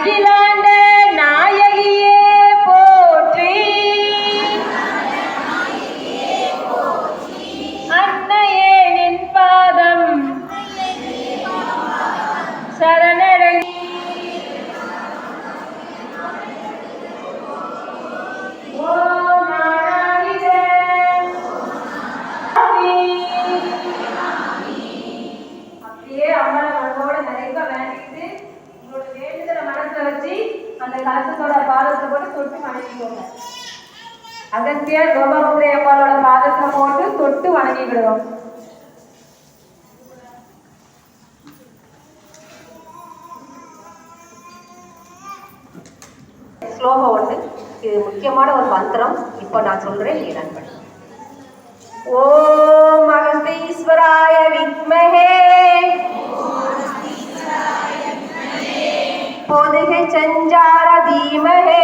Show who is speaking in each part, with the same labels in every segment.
Speaker 1: Águila. வணங்கிக்கோங்க Agathiyar கோபாமுத்திரை அம்மாவோட போட்டு தொட்டு வணங்கிக்கிடுவோம்
Speaker 2: ஸ்லோகம் ஒன்று இது முக்கியமான ஒரு மந்திரம். இப்போ நான் சொல்றேன் நீ ரன் பண்ணு ஓம் அகஸ்தீஸ்வராய வித்மஹே. பொதுகை சஞ்சார தீமஹே.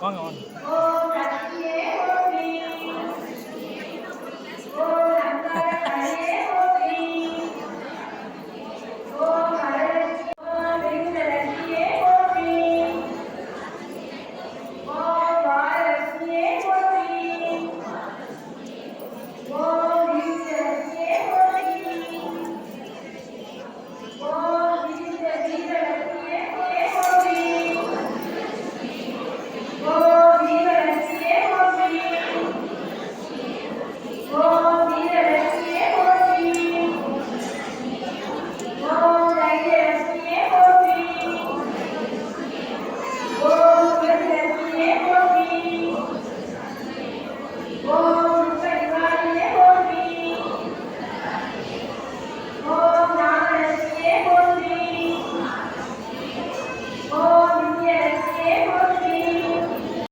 Speaker 3: 刚刚